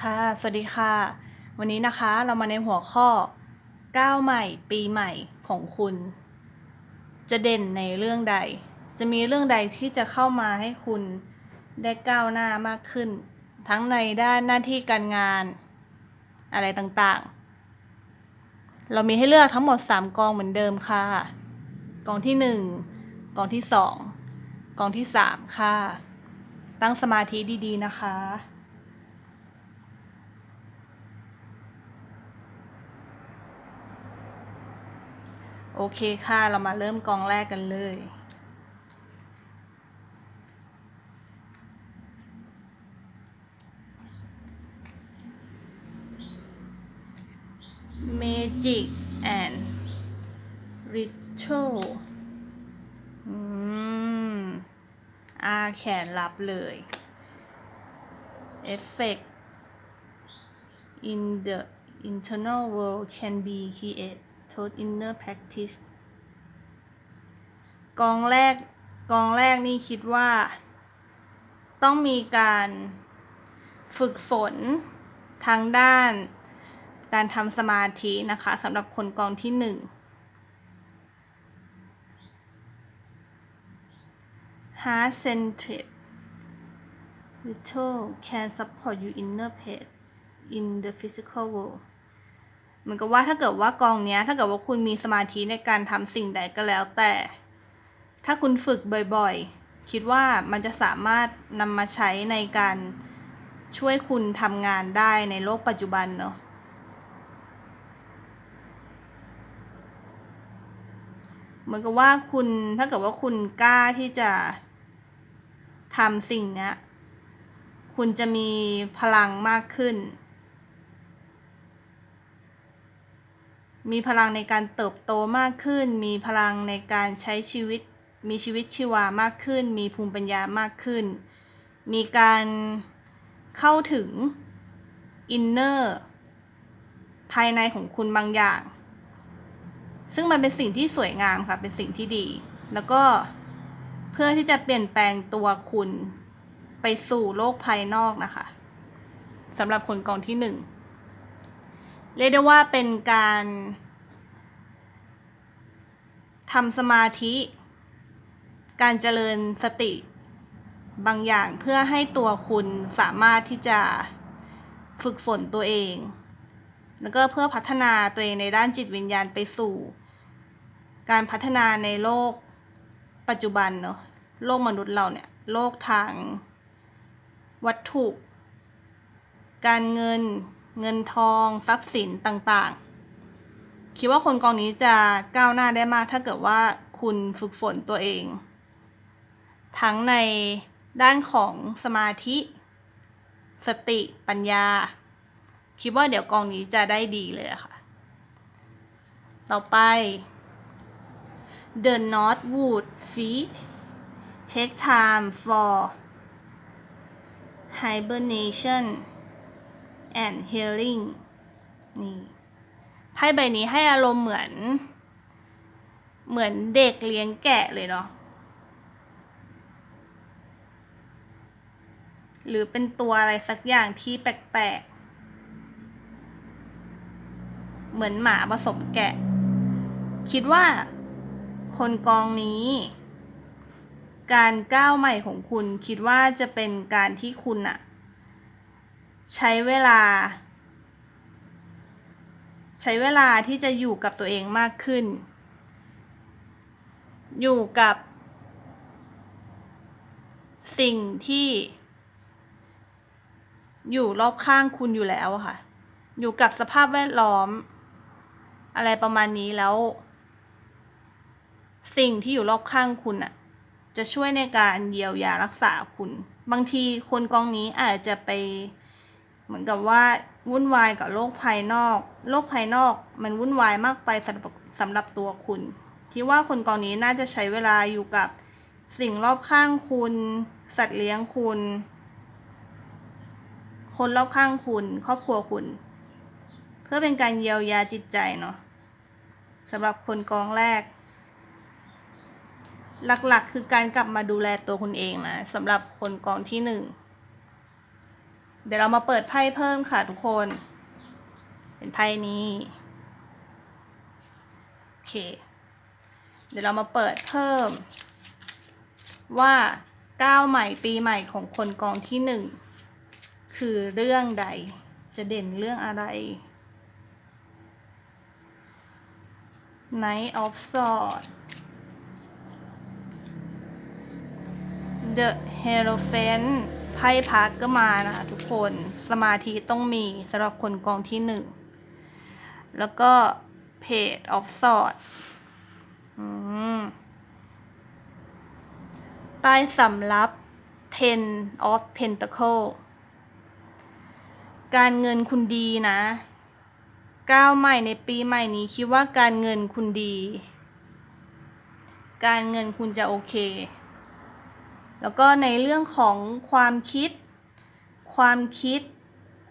ค่ะ สวัสดีค่ะ วันนี้นะคะเรามาในหัวข้อก้าวใหม่ปีใหม่ของคุณ จะเด่นในเรื่องใด จะมีเรื่องใดที่จะเข้ามาให้คุณได้ก้าวหน้ามากขึ้น ทั้งในด้านหน้าที่การงาน อะไรต่างๆ เรามีให้เลือกทั้งหมด 3 กองเหมือนเดิมค่ะ กองที่ 1 กองที่ 2 กองที่ 3 ค่ะ ตั้งสมาธิดีๆนะคะ โอเคค่ะ เรามาเริ่มกองแรกกันเลย Magic and Ritual อืมอาแขนรับเลย Effect in the internal world can be created Source Inner Practice กองแรกกองแรกนี่คิดว่า ต้องมีการฝึกฝนทางด้านการทำสมาธินะคะสำหรับคนกองที่หนึ่งฮาร์เซนเทรดวิท t a l can support your inner path in the physical world มือนกับว่าถ้าเกิดว่ากองเนี้ย ถ้าเกิดว่าคุณมีสมาธิในการทำสิ่งใดก็แล้ว แต่ ถ้าคุณฝึกบ่อยๆ คิดว่ามันจะสามารถนำมาใช้ในการช่วยคุณทำงานได้ในโลกปัจจุบันเนาะเหมือนกับว่าคุณถ้าเกิดว่าคุณกล้าที่จะทำสิ่งนี้คุณจะมีพลังมากขึ้น มีพลังในการเติบโตมากขึ้น มีพลังในการใช้ชีวิต มีชีวิตชีวามากขึ้น มีภูมิปัญญามากขึ้น มีการเข้าถึงอินเนอร์ภายในของคุณบางอย่าง ซึ่งมันเป็นสิ่งที่สวยงามค่ะ เป็นสิ่งที่ดี แล้วก็เพื่อที่จะเปลี่ยนแปลงตัวคุณไปสู่โลกภายนอกนะคะสำหรับคนกองที่หนึ่ง เรียกได้ว่าเป็นการทำสมาธิ การเจริญสติบางอย่างเพื่อให้ตัวคุณสามารถที่จะฝึกฝนตัวเอง แล้วก็เพื่อพัฒนาตัวเองในด้านจิตวิญญาณไปสู่ การพัฒนาในโลกปัจจุบันเนาะโลกมนุษย์เราเนี่ย โลกทางวัตถุ การเงิน เงินทอง ทรัพย์สินต่างๆ คิดว่าคนกองนี้จะก้าวหน้าได้มากถ้าเกิดว่าคุณฝึกฝนตัวเอง ทั้งในด้านของสมาธิ สติปัญญา คิดว่าเดี๋ยวกองนี้จะได้ดีเลยค่ะ ต่อไป The Northwood Feet Take time for hibernation and healing นี่ไพ่ใบนี้ให้อารมณ์เหมือน เหมือนเด็กเลี้ยงแกะเลยเนาะหรือเป็นตัวอะไรสักอย่างที่แปลกๆ เหมือนหมาผสมแกะ คิดว่า คนกองนี้ การก้าวใหม่ของคุณคิดว่าจะเป็นการที่คุณอะ ใช้เวลา ใช้เวลาที่จะอยู่กับตัวเองมากขึ้น อยู่กับ สิ่งที่ อยู่รอบข้างคุณอยู่แล้วค่ะ อยู่กับสภาพแวดล้อม อะไรประมาณนี้แล้ว สิ่งที่อยู่รอบข้างคุณอะจะช่วยในการเยียวยารักษาคุณ บางทีคนกองนี้อาจจะไป เหมือนกับว่าวุ่นวายกับโลกภายนอก โลกภายนอกมันวุ่นวายมากไปสำหรับสำหรับตัวคุณคิดว่าคนกองนี้น่าจะใช้เวลาอยู่กับสิ่งรอบข้างคุณ สัตว์เลี้ยงคุณ คนรอบข้างคุณ ครอบครัวคุณ เพื่อเป็นการเยียวยาจิตใจเนาะสำหรับคนกองแรก หลักๆ คือการกลับมาดูแลตัวคุณเองนะสำหรับคนกองที่หนึ่ง เดี๋ยวเรามาเปิดไพ่เพิ่มค่ะทุกคน เป็นไพ่นี้ โอเค เดี๋ยวเรามาเปิดเพิ่ม ว่าก้าวใหม่ปีใหม่ของคนกองที่หนึ่งคือเรื่องใด จะเด่นเรื่องอะไร Knight of Swords The Hierophant ไพ่พักก็มานะคะทุก คนสมาธิต้องมีสำหรับคนกองที่หนึ่งแล้วก็ Page of Swords อืมใต้สำรับ Ten of Pentacle การเงินคุณดีนะก้าวใหม่ในปีใหม่นี้คิดว่าการเงินคุณดี การเงินคุณจะโอเค แล้วก็ในเรื่องของความคิด ความคิด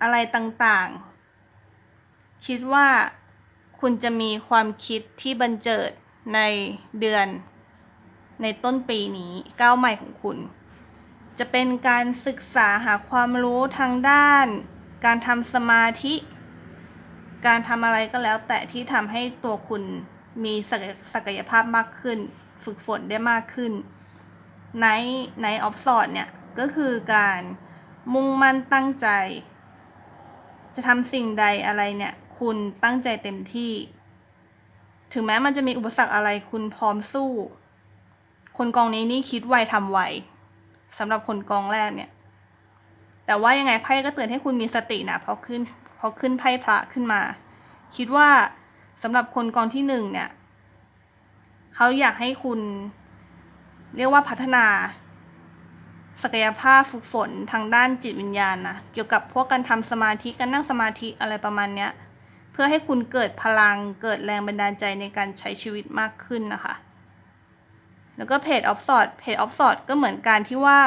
อะไรต่างๆ คิดว่าคุณจะมีความคิดที่บันเจิดในเดือนในต้นปีนี้ก้าวใหม่ของคุณ จะเป็นการศึกษาหาความรู้ทางด้าน การทำสมาธิ การทำอะไรก็แล้ว แต่ที่ทำให้ตัวคุณมีศักยศักยภาพมากขึ้น ฝึกฝนได้มากขึ้นในในออฟสอดเนี่ย ก็คือการ มุ่งมั่นตั้งใจ จะทำสิ่งใดอะไรเนี่ย คุณตั้งใจเต็มที่ ถึงแม้มันจะมีอุปสรรคอะไรคุณพร้อมสู้ คนกองนี้นี่คิดไวทำไวสำหรับคนกองแรกเนี่ย แต่ว่ายังไงไพ่ก็เตือนให้คุณมีสตินะเพราะขึ้นเพราะขึ้นไพ่พระขึ้นมา คิดว่าสำหรับคนกองที่หนึ่งเนี่ยเขาอยากให้คุณ เรียกว่าพัฒนา ศักยภาพฝึกฝนทางด้านจิตวิญญาณนะเกี่ยวกับพวกการทำสมาธิการนั่งสมาธิอะไรประมาณเนี้ยเพื่อให้คุณเกิดพลังเกิดแรงบันดาลใจในการใช้ชีวิตมากขึ้นนะคะ แล้วก็เพจออฟสอดเพจออฟสอดก็เหมือนการที่ว่า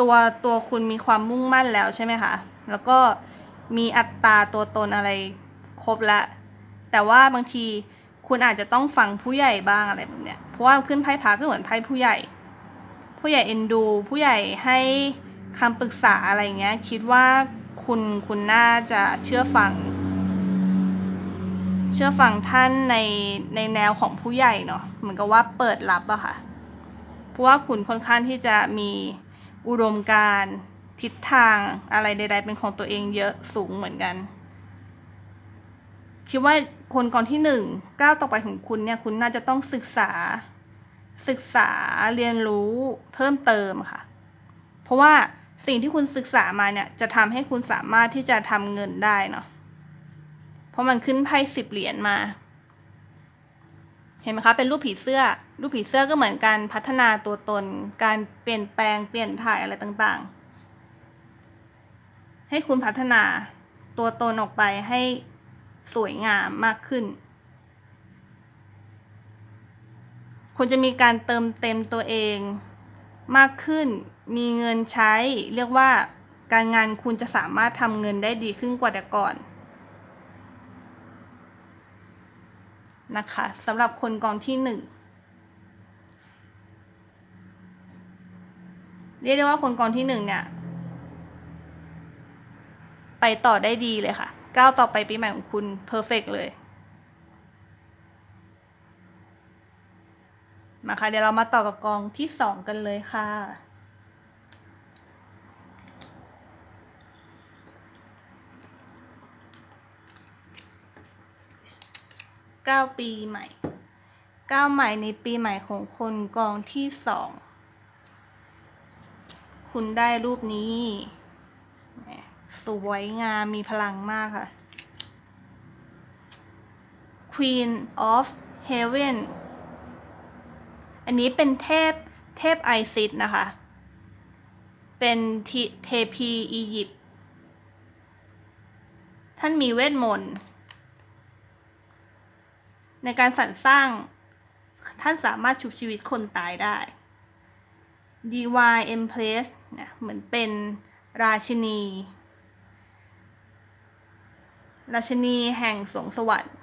ตัวตัวคุณมีความมุ่งมั่นแล้วใช่ไหมคะแล้วก็มีอัตราตัวตนอะไรครบแล้วแต่ว่าบางทีคุณอาจจะต้องฟังผู้ใหญ่บ้างอะไรแบบเนี้ยเพราะว่าขึ้นไพ่พาก็เหมือนไพ่ผู้ใหญ่ ผู้ใหญ่เอ็นดู ผู้ใหญ่ให้คำปรึกษาอะไรเงี้ย คิดว่าคุณคุณน่าจะเชื่อฟัง เชื่อฟังท่านในในแนวของผู้ใหญ่เนาะเหมือนกับว่าเปิดรับอะค่ะ เพราะว่าคุณค่อนข้างที่จะมีอุดมการณ์ทิศทางอะไรใด ๆ เป็นของตัวเองเยอะสูงเหมือนกัน คิดว่าคนก่อนที่หนึ่งก้าวต่อไปของคุณเนี่ยคุณน่าจะต้องศึกษา ศึกษาเรียนรู้เพิ่มเติมค่ะ เพราะว่าสิ่งที่คุณศึกษามาเนี่ยจะทำให้คุณสามารถที่จะทำเงินได้เนาะเพราะมันขึ้นไพ่สิบเหรียญมา เห็นไหมคะ เป็นรูปผีเสื้อ รูปผีเสื้อก็เหมือนการพัฒนาตัวตน การเปลี่ยนแปลงเปลี่ยนถ่ายอะไรต่างๆ ให้คุณพัฒนาตัวตนออกไปให้สวยงามมากขึ้น คุณจะมีการเติมเต็มตัวเองมากขึ้น มีเงินใช้ เรียกว่าการงานคุณจะสามารถทำเงินได้ดีขึ้นกว่าแต่ก่อนนะคะสำหรับคนกองที่หนึ่งเรียกได้ว่าคนกองที่หนึ่งเนี่ย ไปต่อได้ดีเลยค่ะ ก้าวต่อไปปีใหม่ของคุณเพอร์เฟกเลย มาค่ะ เดี๋ยวเรามาต่อกับกองที่สองกันเลยค่ะก้าปีใหม่ก้าใหม่ในปีใหม่ของคนกองที่สอง คุณได้รูปนี้ สวยงามมีพลังมากค่ะ Queen of Heaven อันนี้เป็นเทพเทพไอซิสนะคะ เป็นเทพีอียิปต์ ท่านมีเวทมนต์ ในการสรรสร้าง ท่านสามารถชุบชีวิตคนตายได้ DIY Empress เนี่ยเหมือนเป็นราชินี ราชินีแห่งสวงสวรรค์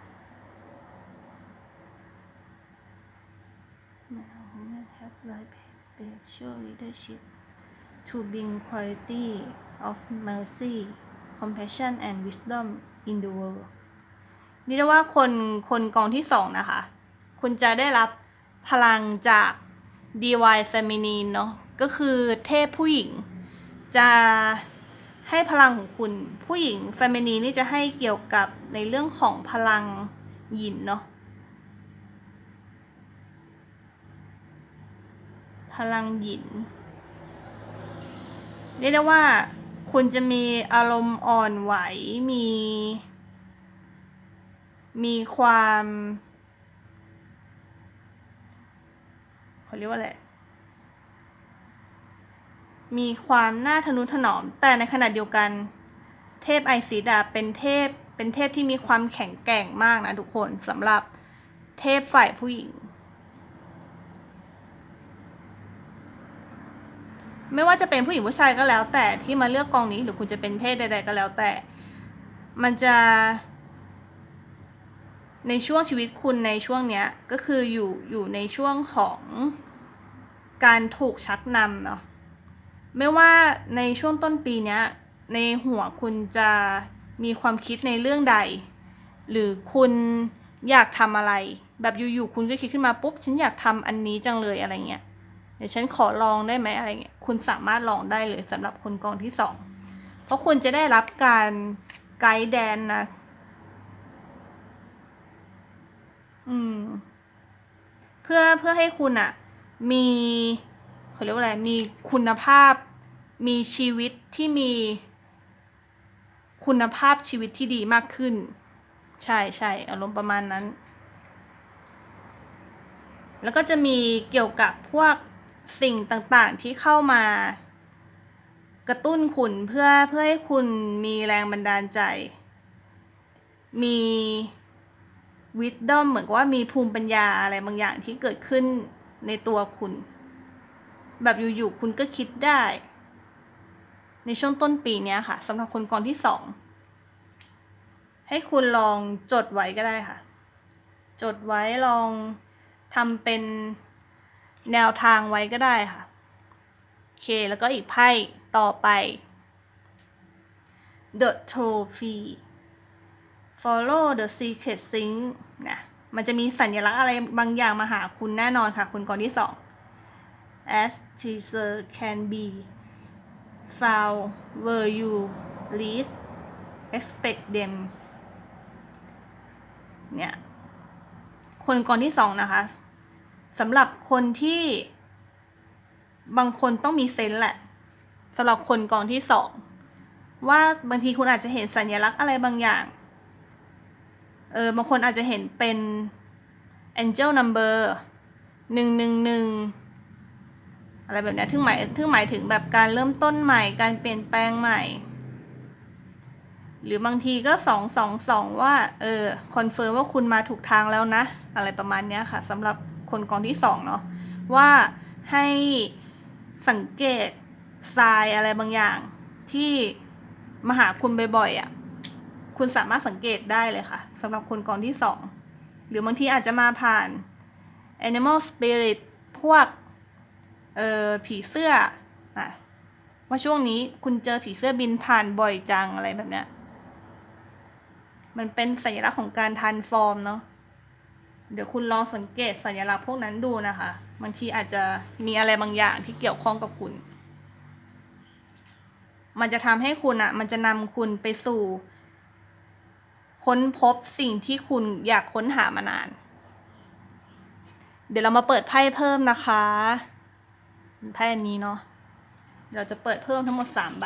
spiritual leadership to bring quality of mercy compassion and wisdom in the world นี่เรียกว่าคนคนกองที่สองนะคะ คุณจะได้รับพลังจาก divine feminine เนาะก็คือเทพผู้หญิง จะให้พลังของคุณผู้หญิง feminine นี่จะให้เกี่ยวกับในเรื่องของพลังหยินเนาะ พลังหยิน เรียกได้ว่า คุณจะมีอารมณ์อ่อนไหว มี มีความเขาเรียกว่าอะไร มีความน่าทนุถนอม แต่ในขณะเดียวกัน เทพไอซิดาเป็นเทพ เป็นเทพที่มีความแข็งแกร่งมากนะทุกคนสำหรับเทพฝ่ายผู้หญิง ไม่ว่าจะเป็นผู้หญิงผู้ชายก็แล้ว แต่ที่มาเลือกกองนี้หรือคุณจะเป็นเพศใด ๆ ก็แล้วแต่ มันจะ ในช่วงชีวิตคุณในช่วงเนี้ยก็คืออยู่อยู่ในช่วงของการถูกชักนำเนาะไม่ว่าในช่วงต้นปีเนี้ยในหัวคุณจะมีความคิดในเรื่องใด หรือคุณอยากทำอะไร แบบอยู่ๆคุณก็คิดขึ้นมาปุ๊บฉันอยากทำอันนี้จังเลยอะไรเงี้ย เดี๋ยวฉันขอลองได้ไหมอะไรเงี้ยคุณสามารถลองได้เลยสำหรับคนกองที่สองเพราะคุณจะได้รับการไกด์แดนนะ อืม เพื่อเพื่อให้คุณอะมีเขาเรียกว่าอะไร มีคุณภาพ มีชีวิตที่มีคุณภาพชีวิตที่ดีมากขึ้น ใช่ใช่อารมณ์ประมาณนั้น แล้วก็จะมีเกี่ยวกับพวก สิ่งต่างๆที่เข้ามากระตุ้นคุณเพื่อเพื่อให้คุณมีแรงบันดาลใจ มีวิดดอมเหมือนกับว่ามีภูมิปัญญาอะไรบางอย่างที่เกิดขึ้นในตัวคุณ แบบอยู่ๆคุณก็คิดได้ ในช่วงต้นปีนี้ค่ะสำหรับคนกองที่สองให้คุณลองจดไว้ก็ได้ค่ะ จดไว้ลองทำเป็น แนวทางไว้ก็ได้ค่ะ โอเค แล้วก็อีกไพ่ต่อไป The Trophy Follow the Secret Sync นะ มันจะมีสัญลักษณ์อะไรบางอย่างมาหาคุณแน่นอนค่ะ คุณกองที่สอง As teaser can be found where you least expect them เนี่ย คนกองที่สองนะคะ สำหรับคนที่บางคนต้องมีเซนส์แหละสำหรับคนกองที่สองว่าบางทีคุณอาจจะเห็นสัญลักษณ์อะไรบางอย่าง เออบางคนอาจจะเห็นเป็น angel number หนึ่งหนึ่งหนึ่งอะไรแบบนี้ถึงหมายถึงหมายถึงแบบการเริ่มต้นใหม่ การเปลี่ยนแปลงใหม่ หรือบางทีก็สองสองสองว่า เออ คอนเฟิร์มว่าคุณมาถูกทางแล้วนะ อะไรประมาณนี้ค่ะสำหรับ คนกองที่สองเนาะว่าให้สังเกตทรายอะไรบางอย่างที่มาหาคุณบ่อยๆอะ่ะคุณสามารถสังเกตได้เลยค่ะสำหรับคนกองที่สองหรือบางทีอาจจะมาผ่าน animal spirit พวกเอ่อผีเสื้ออะว่าช่วงนี้คุณเจอผีเสื้อบินผ่านบ่อยจังอะไรแบบเนี้ยมันเป็นสัญลักษณ์ของการทันฟอร์มเนาะ เดี๋ยวคุณลองสังเกตสัญลักษณ์พวกนั้นดูนะคะ บางทีอาจจะมีอะไรบางอย่างที่เกี่ยวข้องกับคุณ มันจะทำให้คุณอะมันจะนำคุณไปสู่ ค้นพบสิ่งที่คุณอยากค้นหามานาน เดี๋ยวเรามาเปิดไพ่เพิ่มนะคะไพ่อันนี้เนาะเราจะเปิดเพิ่มทั้งหมดสามใบ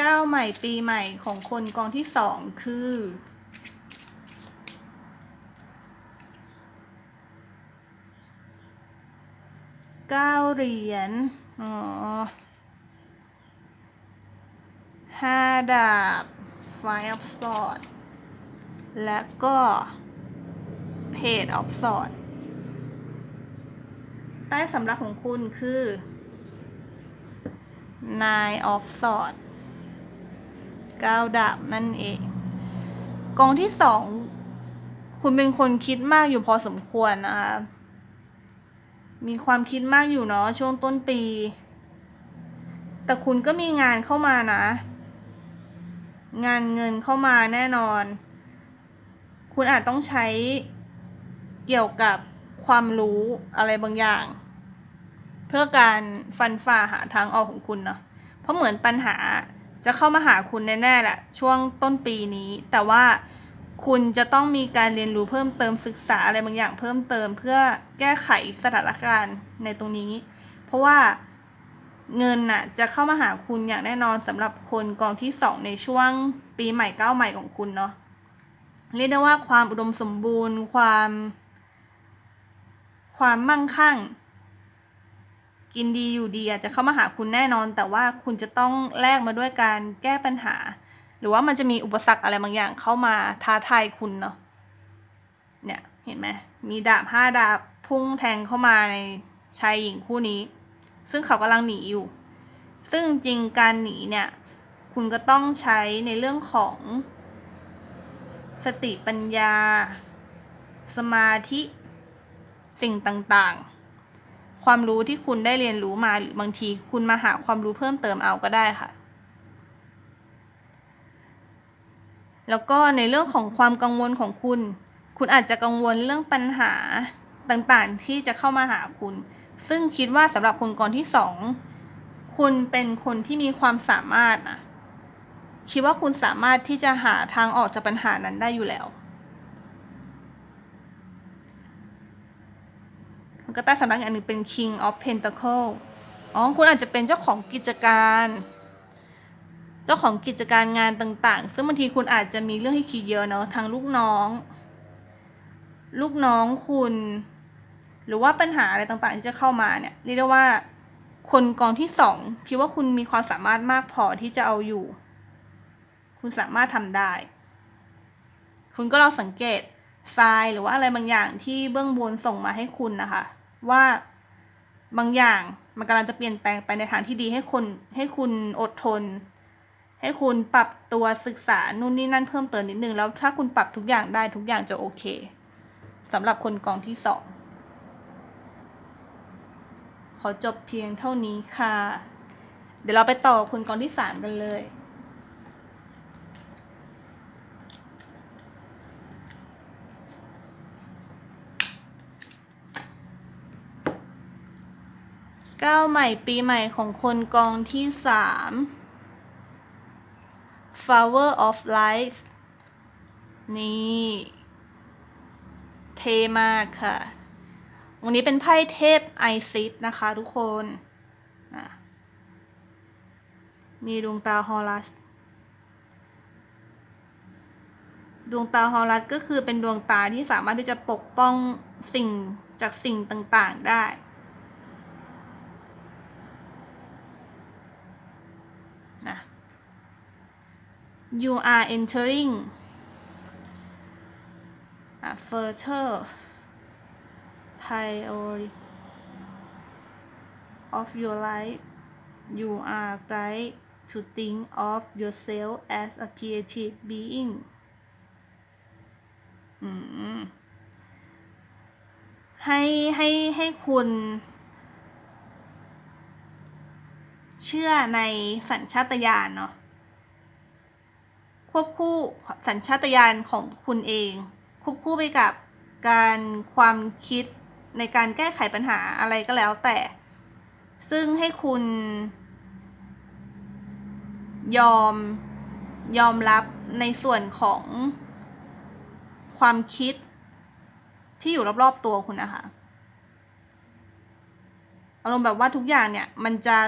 ก้าวใหม่ปีใหม่ของคนกองที่สองคือ ก้าเหรียญ อ๋อห้าดาบ Five of Swords และก็ Page of sword ใต้สำรับของคุณคือ Nine of Swords เก้าดาบนั่นเอง กองที่สอง คุณเป็นคนคิดมากอยู่พอสมควรนะคะ มีความคิดมากอยู่เนาะช่วงต้นปี แต่คุณก็มีงานเข้ามานะ งานเงินเข้ามาแน่นอน คุณอาจต้องใช้เกี่ยวกับความรู้อะไรบางอย่าง เพื่อการฟันฝ่าหาทางออกของคุณเนาะเพราะเหมือนปัญหาจะเข้ามาหาคุณแน่ๆแหละช่วงต้นปีนี้ แต่ว่า คุณจะต้องมีการเรียนรู้เพิ่มเติมศึกษาอะไรบางอย่างเพิ่มเติมเพื่อแก้ไขสถานการณ์ในตรงนี้ เพราะว่าเงินน่ะจะเข้ามาหาคุณอย่างแน่นอนสำหรับคนกองที่สองในช่วงปีใหม่ก้าวใหม่ของคุณเนาะเรียกได้ว่าความอุดมสมบูรณ์ ความ ความมั่งคั่ง กินดีอยู่ดีอาจจะเข้ามาหาคุณแน่นอน แต่ว่าคุณจะต้องแลกมาด้วยการแก้ปัญหา รือว่ามันจะมีอุปสรรคอะไรบางอย่างเข้ามาท้าทายคุณเนาะเนี่ยเห็นไหมมีดาบห้าดาบพุ่งแทงเข้ามาในชายหญิงคู่นี้ ซึ่งเขากำลังหนีอยู่ ซึ่งจริงการหนีเนี่ยคุณก็ต้องใช้ในเรื่องของสติปัญญา สมาธิสิ่งต่างๆ ความรู้ที่คุณได้เรียนรู้มาหรือบางทีคุณมาหาความรู้เพิ่มเติมเอาก็ได้ค่ะ แล้วก็ในเรื่องของความกังวลของคุณ คุณอาจจะกังวลเรื่องปัญหาต่างๆที่จะเข้ามาหาคุณ ซึ่งคิดว่าสำหรับคนกรที่สองคุณเป็นคนที่มีความสามารถนะคิดว่าคุณสามารถที่จะหาทางออกจากปัญหานั้นได้อยู่แล้วก็ใต้สำนักงานหนึ่งเป็น King of Pentacle อ๋อ คุณอาจจะเป็นเจ้าของกิจการ เจ้าของกิจการงานต่างๆ ซึ่งบางทีคุณอาจจะมีเรื่องให้คิดเยอะเนาะทางลูกน้อง ลูกน้องคุณ หรือว่าปัญหาอะไรต่างๆ ที่จะเข้ามาเนี่ยเรียกได้ว่า คนกองที่สองคิดว่าคุณมีความสามารถมากพอที่จะเอาอยู่ คุณสามารถทำได้ คุณก็ลองสังเกตทรายหรือว่าอะไรบางอย่างที่เบื้องบนส่งมาให้คุณนะคะ ว่าบางอย่างมันกำลังจะเปลี่ยนแปลงไปในทางที่ดีให้คนให้คุณอดทน ให้คุณปรับตัวศึกษานู่นนี่นั่นเพิ่มเติมนิดนึง แล้วถ้าคุณปรับทุกอย่างได้ทุกอย่างจะโอเคสำหรับคนกองที่สองขอจบเพียงเท่านี้ค่ะ เดี๋ยวเราไปต่อคนกองที่สามกันเลยก้าวใหม่ปีใหม่ของคนกองที่สาม Flower of Life นี่ เทมากค่ะ วันนี้เป็นไพ่เทพไอซิสนะคะทุกคนมีดวงตาฮอลัส ดวงตาฮอลัสก็คือเป็นดวงตาที่สามารถที่จะปกป้องสิ่งจากสิ่งต่างๆได้ นะ you are entering a further priority of your life you are guided to think of yourself as a creative being ให้ให้ให้คุณ เชื่อในสัญชาตญาณเนาะ ควบคู่สัญชาตญาณของคุณเอง ควบคู่ไปกับการความคิดในการแก้ไขปัญหาอะไรก็แล้วแต่ ซึ่งให้คุณ ยอมยอมรับในส่วนของความคิดที่อยู่รอบๆตัวคุณนะคะอารมณ์แบบว่าทุกอย่างเนี่ย มันจะ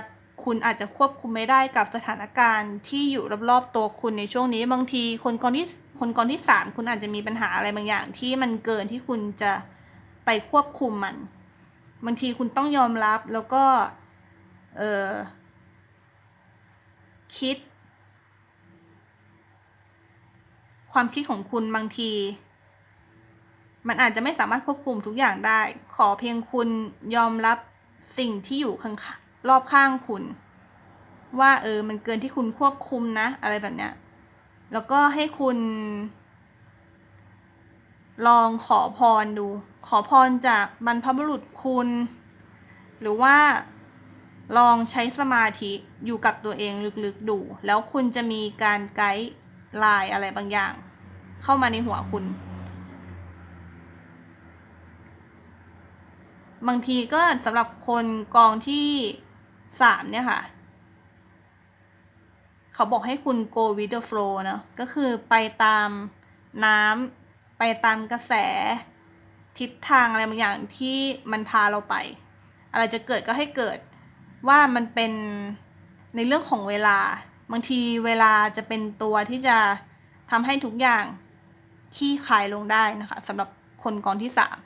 คุณอาจจะควบคุมไม่ได้กับสถานการณ์ที่อยู่รอบๆตัวคุณในช่วงนี้ บางทีคนกองที่คนกองที่สามคุณอาจจะมีปัญหาอะไรบางอย่าง ที่มันเกินที่คุณจะไปควบคุมมัน บางทีคุณต้องยอมรับแล้วก็เออคิด ความคิดของคุณบางที มันอาจจะไม่สามารถควบคุมทุกอย่างได้ ขอเพียงคุณยอมรับสิ่งที่อยู่ข้าง รอบข้างคุณ ว่าเออมันเกินที่คุณควบคุมนะ อะไรแบบเนี้ยแล้วก็ให้คุณ ลองขอพรดู ขอพรจากบรรพบุรุษคุณ หรือว่าลองใช้สมาธิอยู่กับตัวเองลึกๆดู แล้วคุณจะมีการไกด์ไลน์อะไรบางอย่าง เข้ามาในหัวคุณ บางทีก็สำหรับคนกองที่ สามเนี่ยค่ะ เขาบอกให้คุณ go with the flow เนะก็คือไปตามน้ำไปตามกระแส ทิศทางอะไรบางอย่างที่มันพาเราไป อะไรจะเกิดก็ให้เกิดว่ามันเป็นในเรื่องของเวลา บางทีเวลาจะเป็นตัวที่จะทำให้ทุกอย่างขี้คายลงได้นะคะสำหรับคนกองที่สาม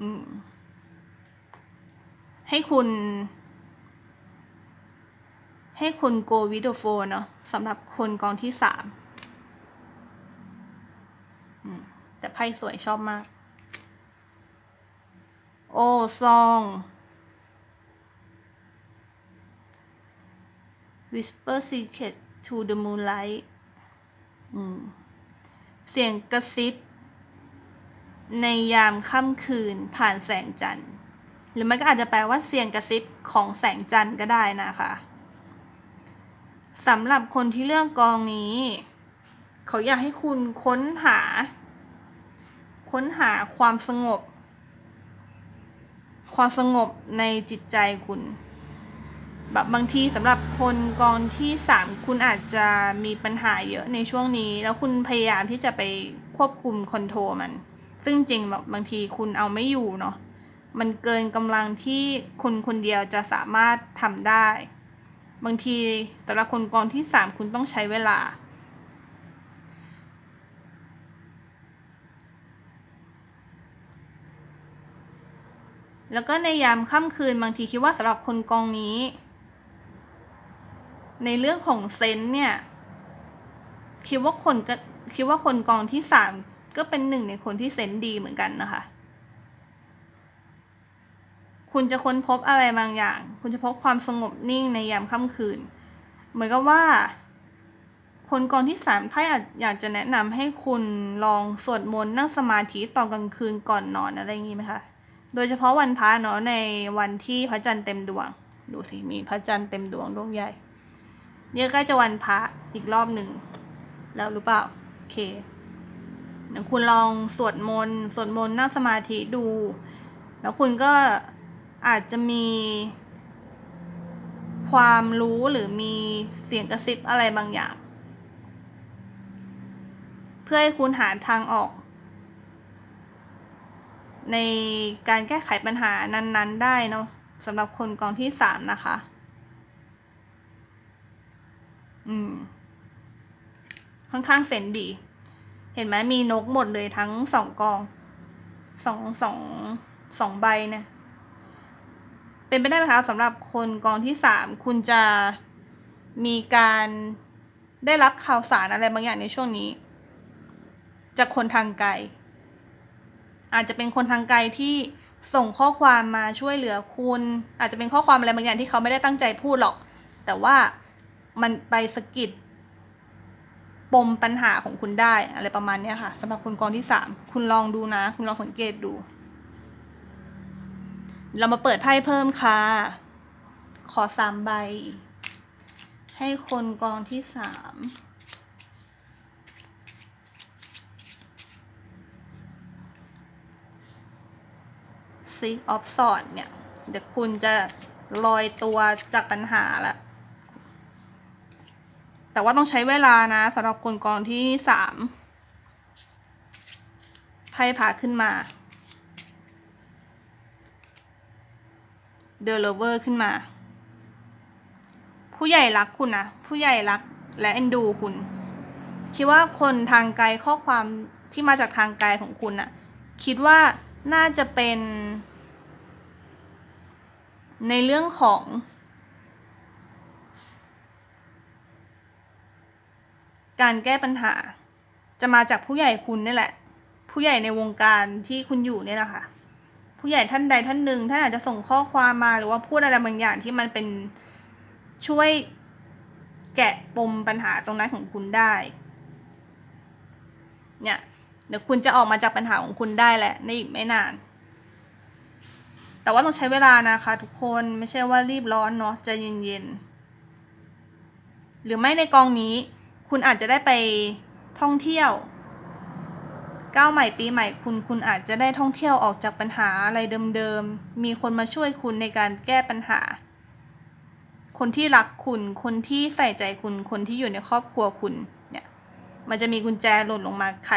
อืม ให้คุณ ให้คุณ go with the flow เนาะสำหรับคนกองที่สามแต่ไพ่สวยชอบมาก โอ้ซอง whisper secret to the moonlight เสียงกระซิบ ในยามค่ำคืนผ่านแสงจันทร์ หรือมันก็อาจจะแปลว่าเสียงกระซิบของแสงจันทร์ก็ได้นะคะสำหรับคนที่เลือกกองนี้ เขาอยากให้คุณค้นหา ค้นหาความสงบ ความสงบในจิตใจคุณ แบบบางทีสำหรับคนกองที่สามคุณอาจจะมีปัญหาเยอะในช่วงนี้ แล้วคุณพยายามที่จะไปควบคุมคอนโทรลมัน ซึ่งจริงแบบบางทีคุณเอาไม่อยู่เนาะ มันเกินกำลังที่คนคนเดียวจะสามารถทำได้ บางทีแต่ละคนกองที่สามคุณต้องใช้เวลา แล้วก็ในยามค่ำคืนบางทีคิดว่าสำหรับคนกองนี้ ในเรื่องของเซนส์เนี่ย คิดว่าคนก็คิดว่าคนกองที่สามก็เป็นหนึ่งในคนที่เซนส์ดีเหมือนกันนะคะ คุณจะค้นพบอะไรบางอย่าง คุณจะพบความสงบนิ่งในยามค่ำคืน เหมือนกับว่า คนกองที่สามไพ่อาจอยากจะแนะนำให้คุณลองสวดมนต์นั่งสมาธิตอนกลางคืนก่อนนอนอะไรอย่างนี้ไหมคะ โดยเฉพาะวันพระเนาะในวันที่พระจันทร์เต็มดวง ดูสิมีพระจันทร์เต็มดวงดวงใหญ่เนี่ยใกล้จะวันพระอีกรอบหนึ่ง แล้วรู้เปล่า โอเคเดี๋ยวคุณลองสวดมนต์สวดมนต์นั่งสมาธิดู แล้วคุณก็ อาจจะมีความรู้หรือมีเสียงกระซิบอะไรบางอย่าง เพื่อให้คุณหาทางออก ในการแก้ไขปัญหานั้น ๆ ได้เนาะสำหรับคนกองที่สามนะคะ อืม ค่อนข้างเซนดี เห็นไหมมีนกหมดเลยทั้งสองกองสองสองสองใบเนี่ย เป็นไปได้ไหมคะสำหรับคนกองที่สามคุณจะมีการได้รับข่าวสารอะไรบางอย่างในช่วงนี้ จากคนทางไกล อาจจะเป็นคนทางไกลที่ส่งข้อความมาช่วยเหลือคุณ อาจจะเป็นข้อความอะไรบางอย่างที่เขาไม่ได้ตั้งใจพูดหรอก แต่ว่ามันไปสะกิดปมปัญหาของคุณได้อะไรประมาณนี้ค่ะสำหรับคนกองที่สามคุณลองดูนะ คุณลองสังเกตดู เรามาเปิดไพ่เพิ่มค่ะ ขอสามใบ ให้คนกองที่สามซิกออฟสอดเนี่ย เดี๋ยวคุณจะลอยตัวจากปัญหาล้วแต่ว่าต้องใช้เวลานะสำหรับคนกองที่สามไพ่ผ่าขึ้นมา เดลเวอร์ขึ้นมา ผู้ใหญ่รักคุณนะ ผู้ใหญ่รักและเอ็นดูคุณ คิดว่าคนทางไกลข้อความที่มาจากทางไกลของคุณน่ะคิดว่าน่าจะเป็น ในเรื่องของการแก้ปัญหา จะมาจากผู้ใหญ่คุณนี่แหละ ผู้ใหญ่ในวงการที่คุณอยู่เนี่ยแหละค่ะ ผู้ใหญ่ท่านใดท่านหนึ่งท่านอาจจะส่งข้อความมาหรือว่าพูดอะไรบางอย่างที่มันเป็นช่วยแกะปมปัญหาตรงนั้นของคุณได้ เนี่ยเดี๋ยวคุณจะออกมาจากปัญหาของคุณได้แหละในอีกไม่นาน แต่ว่าต้องใช้เวลานะคะ ทุกคนไม่ใช่ว่ารีบร้อนเนาะใจเย็นๆหรือไม่ในกองนี้ คุณอาจจะได้ไปท่องเที่ยว ก้าวใหม่ปีใหม่คุณคุณอาจจะได้ท่องเที่ยวออกจากปัญหาอะไรเดิมๆ มีคนมาช่วยคุณในการแก้ปัญหา คนที่รักคุณ คนที่ใส่ใจคุณ คนที่อยู่ในครอบครัวคุณเนี่ย มันจะมีกุญแจหล่นลงมาไข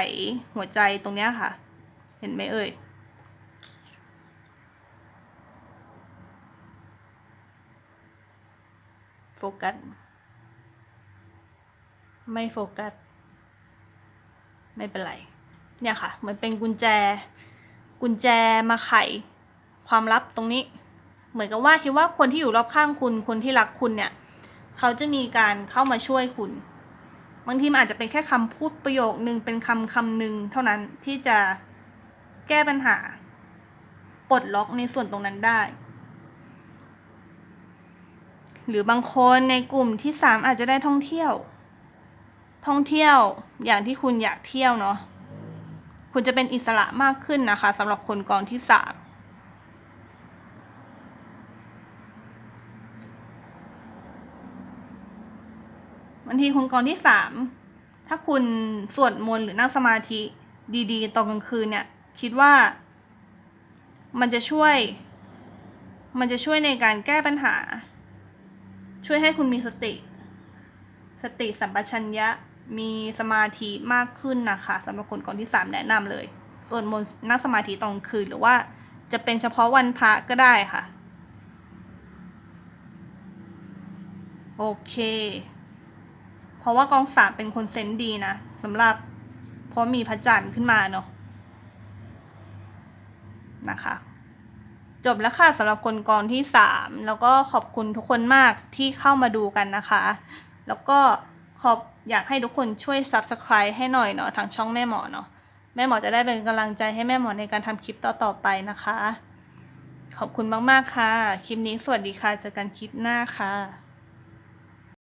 หัวใจตรงเนี้ยค่ะ เห็นไหมเอ่ยโฟกัส ไม่โฟกัส ไม่เป็นไร เนี่ยค่ะ เหมือนเป็นกุญแจ กุญแจมาไขความลับตรงนี้ เหมือนกับว่าคิดว่าคนที่อยู่รอบข้างคุณ คนที่รักคุณเนี่ย เขาจะมีการเข้ามาช่วยคุณ บางทีมันอาจจะเป็นแค่คำพูดประโยคนึงเป็นคำคำหนึ่งเท่านั้นที่จะแก้ปัญหา ปลดล็อกในส่วนตรงนั้นได้ หรือบางคนในกลุ่มที่สามอาจจะได้ท่องเที่ยว ท่องเที่ยวอย่างที่คุณอยากเที่ยวเนาะ คุณจะเป็นอิสระมากขึ้นนะคะสำหรับคนกองที่สามบางทีคนกองที่สามถ้าคุณสวดมนต์หรือนั่งสมาธิดีๆตอนกลางคืนเนี่ยคิดว่า มันจะช่วย มันจะช่วยในการแก้ปัญหา ช่วยให้คุณมีสติ สติสัมปชัญญะ มีสมาธิมากขึ้นนะคะสำหรับคนกองที่สามแนะนำเลยส่วนมนต์นั่งสมาธิตอนกลางคืนหรือว่าจะเป็นเฉพาะวันพระก็ได้ค่ะ โอเค เพราะว่ากองสามเป็นคนเซนดีนะสำหรับเพราะมีพระจันทร์ขึ้นมาเนาะนะคะ จบแล้วค่ะสำหรับคนกองที่สามแล้วก็ขอบคุณทุกคนมากที่เข้ามาดูกันนะคะ แล้วก็ ขอบอยากให้ทุกคนช่วย subscribe ให้หน่อยเนาะทางช่องแม่หมอเนาะแม่หมอจะได้เป็นกำลังใจให้แม่หมอในการทำคลิปต่อๆไปนะคะ ขอบคุณมากๆค่ะ คลิปนี้สวัสดีค่ะเจอกันคลิปหน้าค่ะ